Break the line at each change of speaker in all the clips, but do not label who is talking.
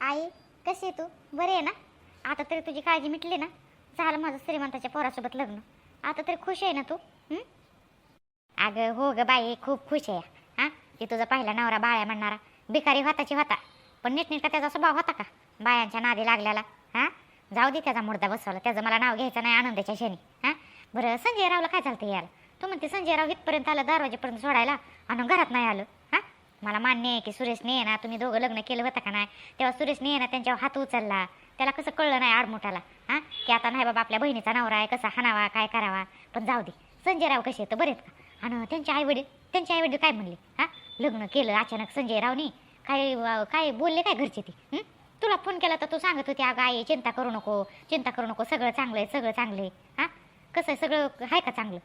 आई कशी आहे तू? बरी आहे ना? आता तरी तुझी काळजी मिटली ना? झालं माझं श्रीमंताच्या पोरासोबत लग्न. आता तरी खुश आहे ना तू? अगं हो ग बाई खूप खुश आहे. हां? ती तुझा पहिला नवरा बाळ्या म्हणणारा. भिकारी होताची होता. पण नीटनीटका त्याचा स्वभाव होता का? बायांच्या नादी लागल्याला. हां? जाऊ दे त्याचा मुर्दा बसवला. त्याचं मला नाव घ्यायचं नाही आनंदाच्या क्षणी हां? बरं संजय रावला काय चालतं याला तू म्हणते संजय राव इथपर्यंत आलं दरवाजेपर्यंत सोडायला आणि घरात नाही आलं. हां? मला मान्य आहे की सुरेशने आहे ना तुम्ही दोघं लग्न केलं होतं का नाही? तेव्हा सुरेशने आहे ना त्यांच्यावर हात उचलला. त्याला कसं कळलं नाही आडमोठाला. हां? की आता नाही बाबा आपल्या बहिणीचा नवरा आहे कसा हाणावा काय करावा? पण जाऊ दे. संजय राव कसे येतं बरेच का? आणि त्यांचे आईवडील त्यांचे आईवडील काय म्हणले? हां? लग्न केलं अचानक संजय रावनी काय वा- काय बोलले काय घरचे ते? तुला फोन केला तर तू सांगत होती अगं आई चिंता करू नको चिंता करू नको सगळं चांगलं आहे सगळं चांगलं आहे. हां? कसं आहे सगळं आहे का चांगलं?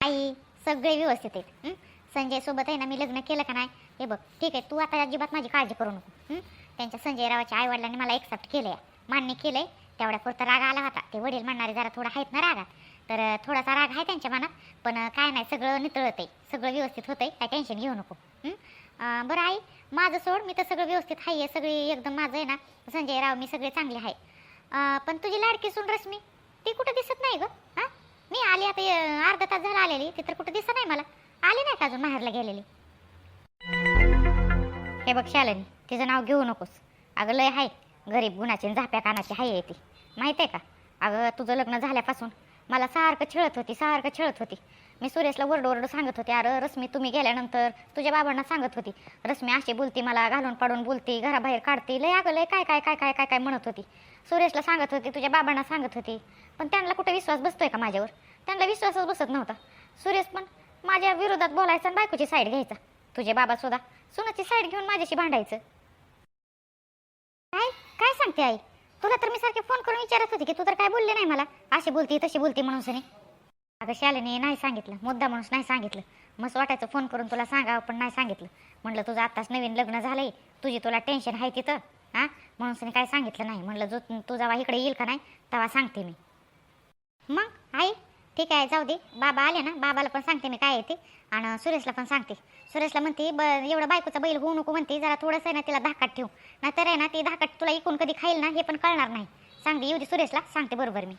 आई सगळे व्यवस्थित आहेत. संजयसोबत आहे ना मी लग्न केलं का नाही? हे बघ ठीक आहे तू आता अजिबात माझी काळजी करू नको त्यांच्या संजय रावाच्या आईवडिलांनी मला एक्सेप्ट केलं आहे मान्य केलंय. तेवढ्या पुरता राग आला होता. ते वडील म्हणणारे जरा थोडा आहेत ना रागात. तर थोडासा राग आहे त्यांच्या मनात पण काय नाही सगळं नितळत आहे सगळं व्यवस्थित होतं आहे काय टेन्शन घेऊ नको बरं आई माझं सोड मी तर सगळं व्यवस्थित आहे सगळी एकदम माझं आहे ना संजय राव मी सगळे चांगले आहे पण तुझी लाडकी सून रश्मी ती कुठं दिसत नाही गं हां? मी आली आता अर्धा तास झाला आलेली ती तर कुठं दिसत नाही मला. आली नाही का अजून माहेरला गेलेली? हे बघ शालिनी तिचं नाव घेऊ नकोस. अगं लय हाय गरीब गुणाची आणि झाप्या कानाची हाय आहे ती. माहिती आहे का? अगं तुझं लग्न झाल्यापासून मला सारखं छळत होती सारखं छळत होती. मी सुरेशला वरडू वरडू सांगत होते अरे रश्मी तुम्ही गेल्यानंतर तुझ्या बाबांना सांगत होती. रश्मी अशी बोलती मला घालून पाडून बोलती घराबाहेर काढते. लय अगं लय काय काय काय काय काय काय म्हणत होती. सुरेशला सांगत होती तुझ्या बाबांना सांगत होती. पण त्यांना कुठे विश्वास बसतोय का माझ्यावर? त्यांना विश्वासच बसत नव्हता. सुरेश पण माझ्या विरोधात बोलायचं आणि बायकोची साईड घ्यायचा. तुझे बाबा सुद्धा सुनाची साईड घेऊन माझ्याशी भांडायचं. काय काय सांगते आई? तुला तर मी सारखे फोन करून विचारत होते की तू तर काय बोलले नाही मला. अशी बोलती तशी बोलती म्हणून सनी. अगं शालेने नाही सांगितलं. मुद्दा म्हणून नाही सांगितलं. मस्त वाटायचं फोन करून तुला सांगावं पण नाही सांगितलं. म्हटलं तुझं आत्ताच नवीन लग्न झालंय. तुझी तुला टेन्शन आहे तिथं. हां? म्हणून सनी काय सांगितलं नाही. म्हटलं जो तू जेव्हा इकडे येईल का नाही तेव्हा सांगते मी. मग आई? ठीक आहे जाऊ दे. बाबा आले ना बाबाला पण सांगते मी काय आहे ते. आणि सुरेशला पण सांगते. सुरेशला म्हणते ब एवढं बायकोचा बैल होऊ नको म्हणते जरा थोडंसं आहे ना तिला धाकात ठेवू. नाहीतर आहे ना ती धाकात तुला इकून कधी खाईल ना हे पण कळणार नाही. सांगते येऊ दे सुरेशला सांगते बरोबर मी.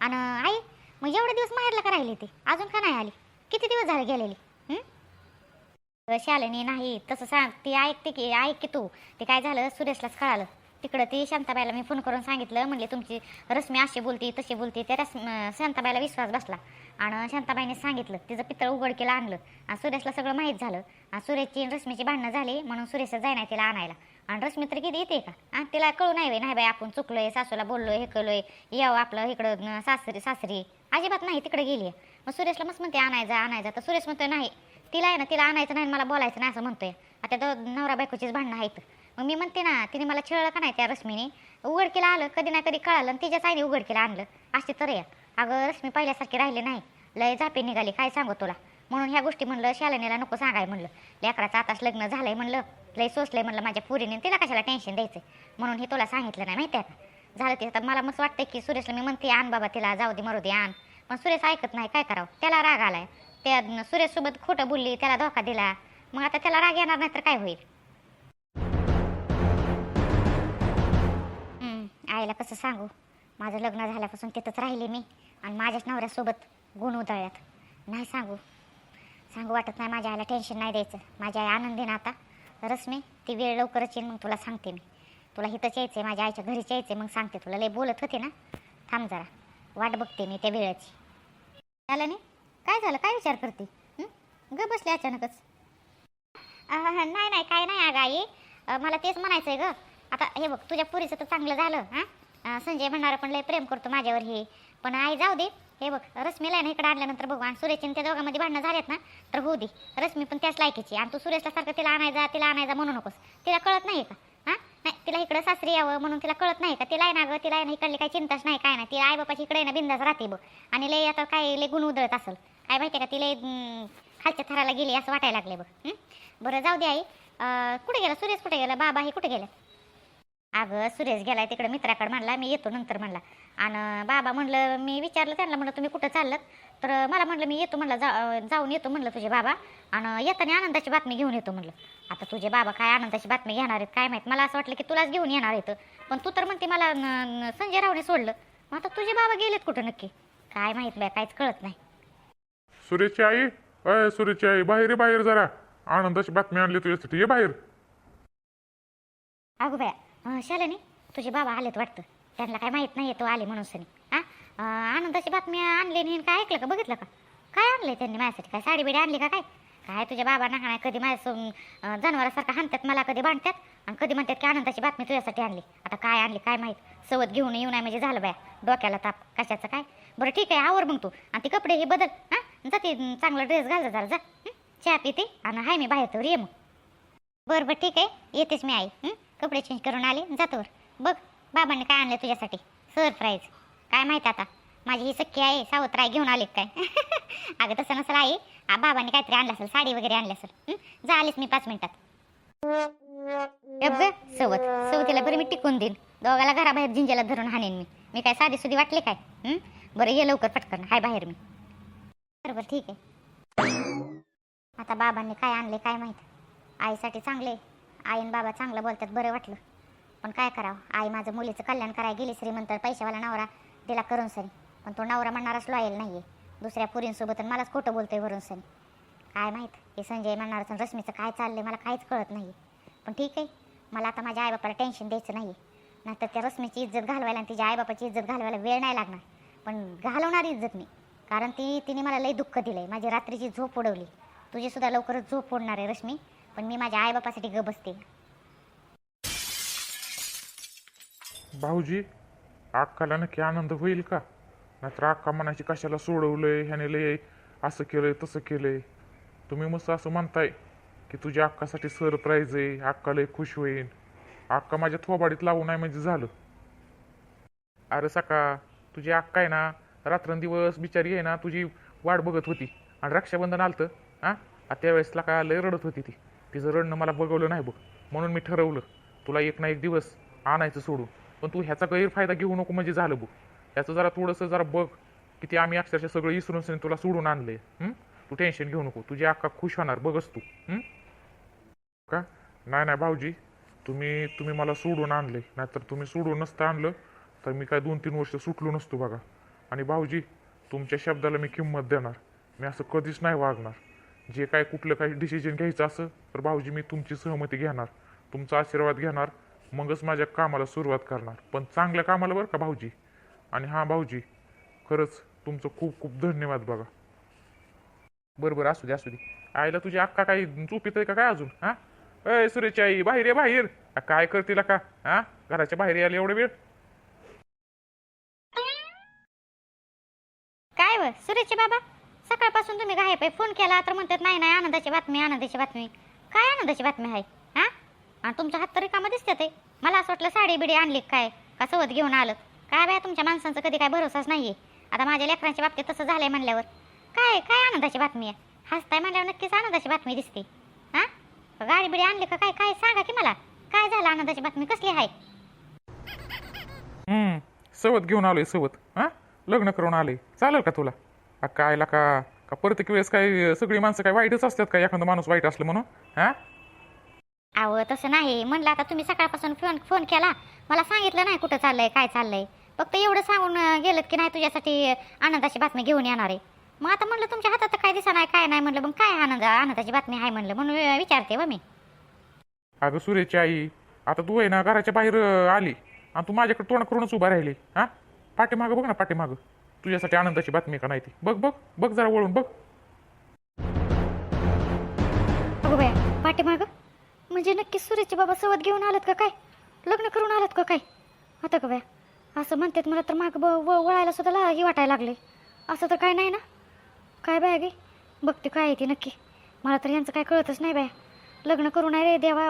आणि आई मग एवढे दिवस माहेरला का राहिली ती? अजून का नाही आली? किती दिवस झाले गेलेली? हं? शालिनी नाही तसं सांग ती ऐकते की ऐक की तू. ते काय झालं सुरेशलाच कळालं. तिकडं ती शांताबाईला मी फोन करून सांगितलं म्हणले तुमची रश्मी अशी बोलती तशी बोलती. त्या रश्मी शांताबाईला विश्वास बसला. आणि शांताबाईने सांगितलं तिचं पितळ उघडकीला आणलं. आणि सुरेशला सगळं माहीत झालं. आणि सुरेशची रश्मीची भांडणं झाली म्हणून सुरेश जाय नाही तिला आणायला. आणि रश्मी तर किती येते का? आणि तिला कळू नाही नाही बाई आपण चुकलोय सासूला बोललोय हे कळलोय यावं आपलं इकडं सासरी सासरी. अजिबात नाही तिकडे गेली मग सुरेशला मस्त म्हणते आणायचं आणायचा. तर सुरेश म्हणतोय नाही तिला आहे ना तिला आणायचं नाही आणि मला बोलायचं नाही असं म्हणतोय. आता तो नवरा बायकोचीच भांडणं आहेत. मग मी म्हणते ना तिने मला छळलं का नाही त्या रश्मीने? उघडकीला आलं कधी ना कधी कळालं आणि तिच्याच आईने उघडकीला आणलं. अशी तर या अगं रश्मी पहिल्यासारखी राहिली नाही. लय झापे निघाली काय सांगू तुला? म्हणून ह्या गोष्टी म्हणलं शालिनीला नको सांगाय म्हणलं. लेकराचं आताच लग्न झालंय म्हणलं लय सोसलंय म्हणलं माझ्या पुरीने तिला कशाला टेन्शन द्यायचं म्हणून हे तुला सांगितलं नाही माहिती आहे का? झालं ते आता मला मस्त वाटतं की सुरेशला मी म्हणते आण बाबा तिला जाऊ दे मरू दे आण. पण सुरेश ऐकत नाही काय करावं? त्याला राग आलाय. त्या सुरेशसोबत खोटं बोलली त्याला धोका दिला. मग आता त्याला राग येणार नाही तर काय होईल? आईला कसं सांगू? माझं लग्न झाल्यापासून तिथंच राहिले मी आणि माझ्याच नवऱ्यासोबत गुण उधळल्यात. नाही सांगू. सांगू वाटत नाही माझ्या आईला टेन्शन नाही द्यायचं. माझ्या आई आनंदी ना आता. रश्मी ती वेळ लवकरच येईन मग तुला सांगते मी. तुला इथंच यायचं आहे माझ्या आईच्या घरीच यायचं मग सांगते तुला. लय बोलत होते ना. थांब जरा. वाट बघते मी त्या वेळेची. झालं नाही? काय झालं? काय विचार करते? ग बसले अचानकच. नाही नाही काय नाही अगं आई. मला तेच म्हणायचं आहे गं. आता हे बघ तुझ्या पुरीचं तर चांगलं झालं हां? संजय म्हणणार पण लय प्रेम करतो माझ्यावर हे. पण आई जाऊ दे. हे बघ रश्मीला ना इकडे आणल्यानंतर बघू. आणि सुरेश आणि त्या दोघांमध्ये भांडणं झालेत ना तर होऊ दे. रश्मी पण त्याच लायकीची आणि तू सुरेशला सारखं तिला आणायचा तिला आणायचा म्हणू नकोस. तिला कळत नाही का? हां? नाही तिला इकडं सासरी यावं म्हणून तिला कळत नाही का? तिला आहे ना गं तिला आहे ना इकडली काही चिंताच नाही काय नाही. तिला आई बापाची इकडे ना बिंदास राहते बघ. आणि लय आता काय लय गुण उधळत असेल. काय माहिती का तिला खालच्या थराला गेली असं वाटायला लागले बघ बरं जाऊ दे आई. कुठे गेला? सुरेश कुठे गेला? बाबा हे कुठे गेले अगं सुरेश गेलाय तिकडे मित्राकडे म्हणला मी येतो नंतर म्हणला. आणि बाबा म्हणलं मी विचारलं त्यांना म्हणलं तुम्ही कुठं चाललात? तर मला म्हणलं मी येतो म्हणलं जा जाऊन येतो म्हणलं तुझे बाबा. आणि येताना आनंदाची बातमी घेऊन येतो म्हणलं. आता तुझे बाबा काय आनंदाची बातमी घेणार आहेत काय माहीत? मला असं वाटलं की तुलाच घेऊन येणार आहेत. पण तू तर म्हणते मला संजय रावने सोडलं. मग आता तुझे बाबा गेलेत कुठं नक्की? काय माहीत बाय काहीच कळत नाही.
सुरेशची आई? अय सुरेशची आई बाहेर बाहेर जरा. आनंदाची बातमी आणली तुझ्यासाठी ये बाहेर.
अगो बाया शालिनी तुझे बाबा आलेत वाटतं. त्यांना काय माहीत नाही तो आले म्हणून सनी. हा? आनंदाची बातमी आणली नाही काय ऐकलं का बघितलं का? काय आणलंय त्यांनी माझ्यासाठी? काय साडी बिडी आणली का काय? काय तुझ्या बाबा ना नाही कधी माझ्या जनावरासारखं हाणतात मला कधी बांधतात? आणि कधी म्हणतात की आनंदाची बातमी तुझ्यासाठी आणली. आता काय आणली काय माहीत? सवत घेऊन येऊ नाही म्हणजे झालं बाया. डोक्याला ताप. कशाचं काय? बरं ठीक आहे आवर मग तू. आणि ते कपडे हे बदल. हा? जाते चांगला ड्रेस घाल जरा जा. चहा पिते. आणि हाय मी बाहेर तर ये मग. बरं बरं ठीक आहे. येतेच मी आई. हं? कपडे चेंज करून आले जातोवर बघ बाबांनी काय आणलं तुझ्यासाठी? सरप्राईज काय माहीत आता? माझी ही सख्खी आहे सावत्राय घेऊन आले काय? अगं तसं नसेल आई. आ, बाबांनी काहीतरी आणलं असेल साडी वगैरे आणली असेल. जा आलीस मी पाच मिनिटात. सवत. सवतीला बरं मी टिकून देईन. दोघाला घराबाहेर झिंजेला धरून हाणेन मी. मी काय साधी सुधी वाटले काय? बरं ये लवकर पटकन. हाय बाहेर मी. बरोबर ठीक आहे. आता बाबांनी काय आणले काय माहीत? आईसाठी चांगले आई आणि बाबा चांगलं बोलतात बरं वाटलं. पण काय करावं? आई माझं मुलीचं कल्याण करायला गेली श्रीमंत पैशावाला नवरा दिला करून सरी. पण तो नवरा म्हणणाराच लॉयल नाही आहे दुसऱ्या पुरींसोबत आणि मलाच खोटं बोलतोय वरून सरी. काय माहीत? हे संजय म्हणणार असं रश्मीचं काय चाललंय मला काहीच कळत नाही पण ठीक आहे. मला आता माझ्या आईबापाला टेन्शन द्यायचं नाही नाहीतर त्या रश्मीची इज्जत घालवायला आणि तिच्या आईबापाची इज्जत घालवायला वेळ नाही लागणार. पण घालवणार इज्जत मी. कारण ती तिने मला लई दुःख दिलं आहे माझी रात्रीची झोप उडवली. तुझीसुद्धा लवकरच झोप उडणार आहे रश्मी. पण मी माझ्या आईबापासाठी ग बसते.
भाऊजी अक्काला नक्की आनंद होईल का? नाहीतर अक्का मनाची कशाला सोडवलंय ह्याने लय असं केलंय तसं केलंय. तुम्ही मस्त असं म्हणताय की तुझ्या अक्कासाठी सरप्राईज आहे अक्का लय खुश होईल अक्का माझ्या थोबाडीत लावू नाही म्हणजे झालं. अरे सका तुझी अक्का आहे ना रात्रंदिवस बिचारी आहे ना तुझी वाट बघत होती. आणि रक्षाबंधन आलतं हां त्यावेळेसला काय लय रडत होती ती. तिचं रडणं मला बघवलं नाही बघ म्हणून मी ठरवलं तुला एक ना एक दिवस आणायचं सोडून. पण तू ह्याचा गैरफायदा घेऊ नको म्हणजे झालं बघ. ह्याचं जरा थोडंसं जरा बघ की ते आम्ही अक्षरशः सगळं इसरून तुला सोडून आणलंय. तू टेन्शन घेऊ नको. तुझी अक्का खुश होणार बघच तू. का? नाही नाही भाऊजी तुम्ही तुम्ही मला सोडून आणले नाहीतर तुम्ही सोडून नसतं आणलं तर मी काय दोन तीन वर्ष सुटलो नसतो बघा. आणि भाऊजी तुमच्या शब्दाला मी किंमत देणार. मी असं कधीच नाही वागणार. जे काय कुठलं काही डिसिजन घ्यायचं असं तर भाऊजी मी तुमची सहमती घेणार तुमचा आशीर्वाद घेणार मगच माझ्या कामाला सुरुवात करणार. पण चांगल्या कामाला बरं का भाऊजी? आणि हां भाऊजी खरंच तुमचं खूप खूप धन्यवाद बघा. बरं बरं असू दे असू दे. आईला तुझी अक्का काही चुपीत आहे का काय अजून हा? अय सुरेची आई बाहेर ये बाहेर. काय करतील का हा? घराच्या बाहेर यायला एवढं वेळ?
काय व? बाबा? सकाळपासून तुम्ही काय पाहिजे फोन केला तर म्हणतात नाही नाही आनंदाची बातमी आनंदाची बातमी. काय आनंदाची बातमी आहे? हा? आणि तुमच्या हात तरी कामं दिसते ते. मला असं वाटलं साडी बिडी आणली काय? का सोबत घेऊन आलं? काय बाया तुमच्या माणसांचा कधी काय भरोसाच नाहीये? आता माझ्या लेकरांच्या बाबतीत तसं झालंय म्हणल्यावर. काय काय आनंदाची बातमी आहे? हसताय म्हणल्यावर नक्कीच आनंदाची बातमी दिसते. हा? गाडी बिडी आणली का काय? काय सांगा की मला. काय झालं आनंदाची बातमी? कसली आहे?
हम्म सवत घेऊन आलोय सवत हा? लग्न करून आले चालेल का तुला? आ, कायला का? का प्रत्येक वेळेस काय सगळी माणसं काय वाईटच असतात का? एखादा माणूस वाईट असलं म्हणून? हा?
अहो तसं नाही. म्हणलं आता तुम्ही सकाळपासून फोन फोन केला. मला सांगितलं नाही कुठं चाललंय काय चाललंय. फक्त एवढं सांगून गेलं की नाही तुझ्यासाठी आनंदाची बातमी घेऊन येणार. आहे मग आता म्हणलं तुमच्या हातात काय दिसा नाही काय नाही म्हणलं. मग काय आनंद आनंदाची बातमी आहे म्हणलं. म्हणून विचारते व मी.
अगं सुरेची आई आता तू आहे ना घराच्या बाहेर आली. आणि तू माझ्याकडे तोंड करूनच उभा राहिली. हा? पाठीमागं बघ ना पाठीमागं. तुझ्यासाठी आनंदाची बातमी का नाही ती? बघ बघ बघ जरा वळून बघ.
अगो बाया पाठीमाग? म्हणजे नक्की सुरेशचे बाबा सोबत घेऊन आलात का काय? लग्न करून आलात का काय? आता का बाया असं म्हणतात मला तर माग वळायला सुद्धा ला ही वाटायला लागले. असं तर काय नाही ना? काय बाया गे? बघते काय आहे ती नक्की. मला तर यांचं काय कळतच नाही बाया. लग्न करू नाही रे देवा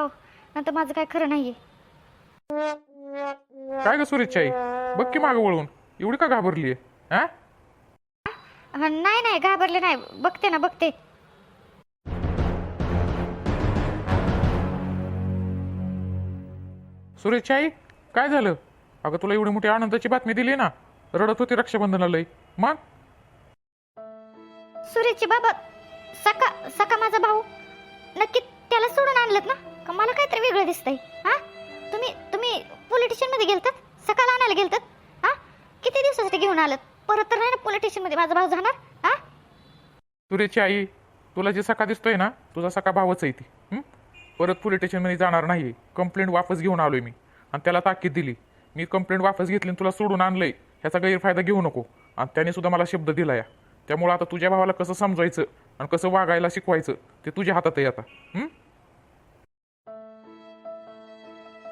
नंतर माझं काय खरं नाहीये.
काय ग सुरेची आई? बघ की मागं वळून. एवढी का घाबरली आहे हा?
नाही नाही घाबरले नाही. बघते ना बघते.
सुरेची आई काय झालं? अगं तुला एवढी मोठी आनंदाची बातमी दिली ना. रडत होती रक्षाबंधनाला लई. मग?
सुरेशचे बाबा सका सका माझा भाऊ. नक्की त्याला सोडून आणलं ना? का मला काहीतरी वेगळं दिसतंय? हा? तुम्ही तुम्ही पोलीस स्टेशनमध्ये गेलतात? सकाळला आणायला गेलतात? हा? किती दिवसासाठी घेऊन आलात? परत तर नाही ना पोलीस स्टेशनमध्ये माझा भाऊ जाणार? हा?
तुरेची आई तुला जे सका दिसतोय ना तुझा सका भावच आहे ती. हं? परत पोलीस स्टेशनमध्ये जाणार नाही कंप्लेंट वापस घेऊन आलोय मी. आणि त्याला ताकीद दिली. मी कंप्लेंट वापस घेतली आणि तुला सोडून आणलंय. ह्याचा गैरफायदा घेऊ नको. आणि त्याने सुद्धा मला शब्द दिला या. त्यामुळं आता तुझ्या भावाला कसं समजायचं आणि कसं वागायला शिकवायचं ते तुझ्या हातात आहे आता. हं?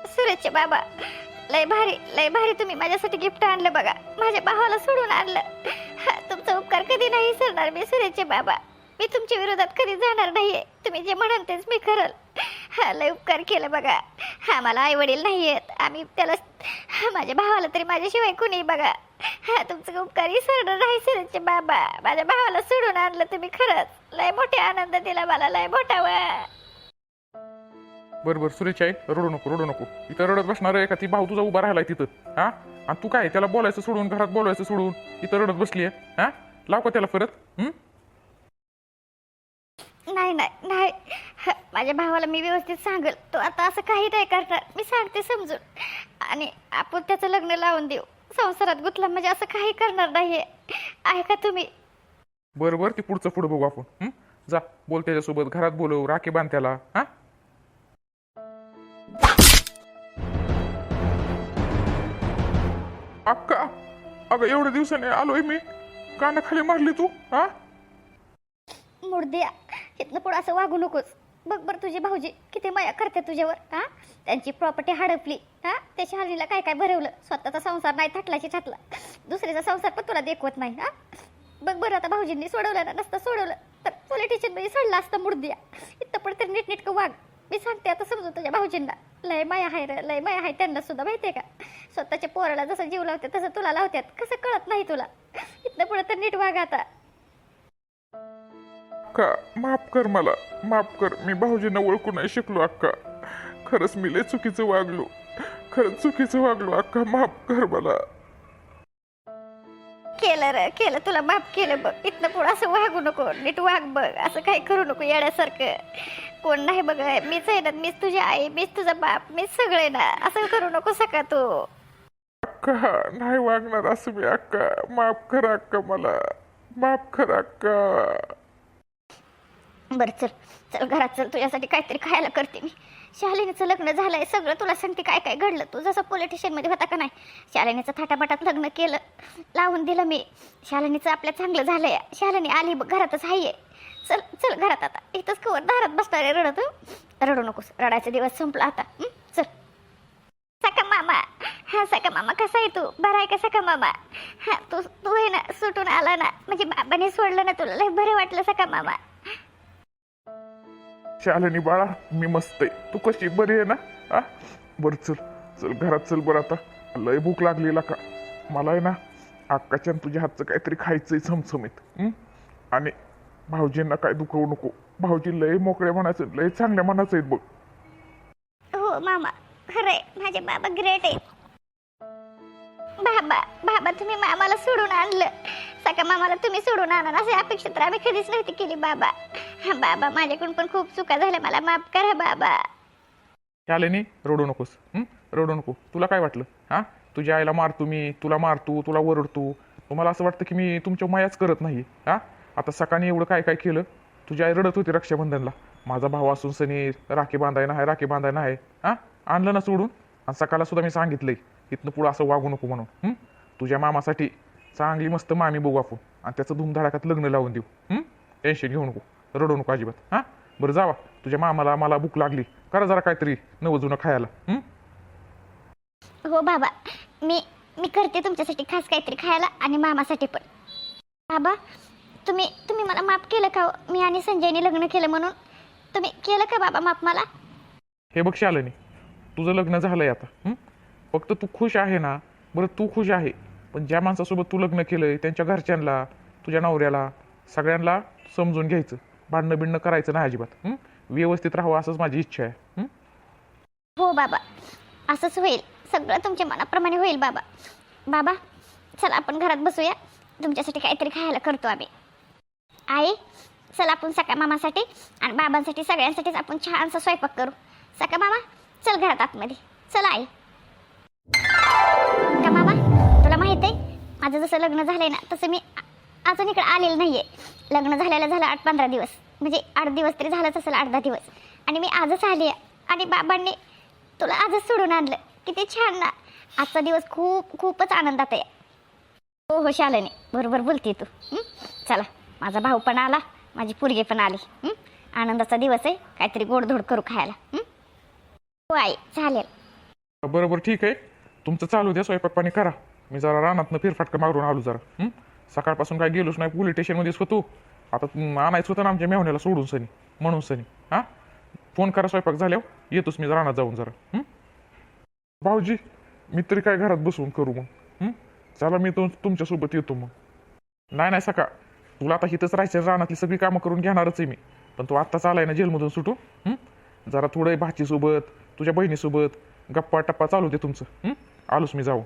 सुरेशचे बाबा लय भारी लय भारी तुम्ही माझ्यासाठी गिफ्ट आणलं बघा. माझ्या भावाला सोडून आणलं. तुमचा उपकार कधी नाही विसरणार मी सुरेशचे बाबा. मी तुमच्या विरोधात कधी जाणार नाहीये. तुम्ही जे म्हणाल तेच मी करल. हा लय उपकार केलं बघा. हा मला आई वडील नाही आहेत आम्ही त्याला माझ्या भावाला तरी माझ्याशिवाय कुणी बघा. हा तुमचं उपकार विसरणार नाही सुरेशचे बाबा. माझ्या भावाला सोडून आणलं तुम्ही खरंच. लय मोठे आनंद दिला मला लय मोठा वा.
बरं बरं सुरेश आहे रडू नको रडू नको. इथं रडत बसणार आहे का? ती भाऊ तुझा उभा राहिलाय तिथं हा? आणि तू काय त्याला बोलायचं सोडून घरात बोलायचं सोडून इथं रडत बसली आहे हा? लाव का त्याला परत?
नाही नाही नाही. माझ्या भावाला मी व्यवस्थित सांगल. तो आता असं काही नाही करणार. मी सांगते समजून. आणि आपण त्याचं लग्न लावून देऊ. संसारात गुतला म्हणजे असं काही करणार नाहीये. ऐका तुम्ही?
बरं बरं ती पुढचं पुढं बघू आपण. हं? जा बोल त्याच्यासोबत. घरात बोलव राखी बांध त्याला हा? अक्का अगं एवढ्या दिवसाने आलोय मी. कानाखाली मारली तू हा?
मुर्द्या इथनं पुढं असं वागू नकोस. बघ बरं तुझे भाऊजी किती माया करते तुझ्यावर हा? त्यांची प्रॉपर्टी हडपली हा? त्याच्या हल्लीला काय काय भरवलं? स्वतःचा संसार नाही थटलाची थटला. दुसऱ्याचा संसार पण तुला देखवत नाही हा? बघ बरं आता भाऊजींनी सोडवलं ना नसतं सोडवलं तर तुला स्टेशनमध्ये सडला असतं मुर्द्या. इथं पण तरी नीटनेटकं वाग. मी सांगते आता समजू तुझ्या भाऊजींना. लय माया आहे रे लय माया आहे त्यांना सुद्धा माहितीये का? स्वतःच्या पोराला जसं जीव लावते तसं तुला लावतात कसं कळत नाही तुला? इथनं पुढे तर नीट वाग आता.
अक्का माफ कर मला. माफ कर. मी भाऊजींना ओळखू नाही शिकलो अक्का. खरंच मी लय चुकीचं वागलो. खरंच चुकीचं वागलो अक्का. माफ कर मला.
केलं रे केलं तुला माफ केलं बघ. इथनं पुढं असं वागू नको. नीट वाग बघ. असं काही करू नको येण्यासारखं कोण नाही बघ. मीच आहे ना मीच तुझी आई मीच तुझा बाप मीच सगळे ना. असं करू नको सका तू.
अक्का नाही वागणार असं मी अक्का. माफ कर अक्का मला. माफ कर अक्का.
बरं चल. चल घरात चल. तुझ्यासाठी काहीतरी खायला करते मी. शालिनीचं लग्न झालंय सगळं तुला सांगते काय काय घडलं. तू जसं पोलीस होता का नाही शालिनीचं थाटामाटात लग्न केलं लावून दिलं मी. शालिनीचं आपल्या चांगलं झालंय. शालिनी आली बघ घरातच आहे. चल चल घरात आता. इथंच कवर दारात बसणार आहे रडत रडू नकोस रडायचा दिवस संपला आता चल. सका मामा. हा सका मामा कसा आहे तू? बरा आहे का सका मामा? हा तू तू आहे ना सुटून आला ना. म्हणजे बाबाने सोडलं ना तुला लय बरं वाटलं सका मामा.
शालिनी बाळा मी मस्त आहे. तू कशी बरी आहे ना? हा? बरं चल. चल घरात चल बरं आता. लय भूक लागलेला का मला आहे ना आक्काच्या तुझ्या हातचं काहीतरी खायचंय चमचमीत हं? आणि भाऊजींना काय दुखवू नको. भाऊजी लय मोकळे म्हणायचं लय चांगल्या मनाचं आहेत बघ.
हो मामा. खरंय. माझे बाबा ग्रेट आहे बाबा बाबा तुम्ही मामाला सोडून आणलं. सका मामाला तुम्ही सोडून आणा. असे अपेक्षा तर आम्ही कधीच नव्हती केली बाबा. हा बाबा माझ्याकडून पण खूप चुका झाल्या. मला माफ करा बाबा.
शालिनी रडू नकोस. हं? रडू नको. तुला काय वाटलं? हा? तुझ्या आईला मारतो मी तुला मारतो तुला ओरडतो. तुम्हाला असं वाटतं की मी तुमच्या मायाच करत नाही हा? आता सकाळी एवढं काय काय केलं? तुझी आई रडत होती रक्षाबंधनला. माझा भाऊ असून सनी राखी बांधायला आहे राखी बांधायला आहे. हा? आणलं ना सोडून? आणि सकाळला सुद्धा मी सांगितलंय इथनं पुढं असं वागू नको म्हणून. हं? तुझ्या मामासाठी चांगली मस्त मामी बघू आपण. आणि त्याचं धुमधडाक्यात लग्न लावून देऊ. टेन्शन घेऊ नको. रडू नको अजिबात. हां? बरं जावा. तुझ्या मामाला मला भूक लागली. करा जरा काहीतरी नवं जुनं खायला. हं?
बाबा. मी मी करते तुमच्यासाठी खास काहीतरी खायला आणि मामासाठी पण. बाबा तुम्ही तुम्ही मला माफ केलं का हो? मी आणि संजयने लग्न केलं म्हणून. तुम्ही केलं का बाबा माफ मला?
हे बघ शालिनी. तुझं लग्न झालंय आता? फक्त तू खुश आहे ना? बरं तू खुश आहे. पण ज्या माणसासोबत तू लग्न केलंय त्यांच्या घरच्यांना तुझ्या नवऱ्याला सगळ्यांना समजून घ्यायचं. भांडणं बिणणं करायचं नाही अजिबात. हं? व्यवस्थित राहावं असंच माझी इच्छा आहे. हं?
हो बाबा असंच होईल. सगळं तुमच्या मनाप्रमाणे होईल बाबा. बाबा चला आपण घरात बसूया. तुमच्यासाठी काहीतरी खायला करतो आम्ही. आई चला आपण सका मामासाठी आणि बाबांसाठी सगळ्यांसाठीच आपण छानसा स्वयंपाक करू. सका मामा चल घरात आतमध्ये. चल आई. का मामा तुला माहीत आहे माझं जसं लग्न झालंय ना तसं मी अजून इकडे आलेलं नाहीये. लग्न झालेलं झालं आठ पंधरा दिवस. म्हणजे आठ दिवस तरी झालंच असेल आठ दहा दिवस. आणि मी आजच आली आहे. आणि बाबांनी तुला आजच सोडून आणलं. किती छान ना. आजचा दिवस खूप खूपच आनंदात आहे. हो हो शालेने. बरोबर बोलते तू. चला. माझा भाऊ पण आला. माझी पोरगी पण आली. आनंदाचा दिवस आहे. काहीतरी गोडधोड करू खायला. हो? आई. चालेल.
बरोबर ठीक आहे. तुमचं चालू द्या. स्वयंपाक पाणी करा. मी जरा रानातनं फेरफाटका मारून आलो जरा. सकाळपासून काय गेलोच नाही पोलीस स्टेशनमध्येच तू. आता आणायच आणायचं होतं ना आमच्या मेहण्याला सोडून सनी म्हणून सनी. हां? फोन करा स्वयंपाक झाल्यावर येतोच मी रानात जाऊन जरा. भाऊजी मी तरी काय घरात बसून करू मग? चला मी तुम तुमच्यासोबत येतो मग. नाही नाही सका. तुला आता इथंच राहायचं रानातली सगळी कामं करून घेणारच आहे मी. पण तू आत्ताच आलाय ना जेलमधून सुटू जरा थोडं भाचीसोबत तुझ्या बहिणीसोबत गप्पा टप्पा चालू दे तुमचं. आलोच मी जाऊन.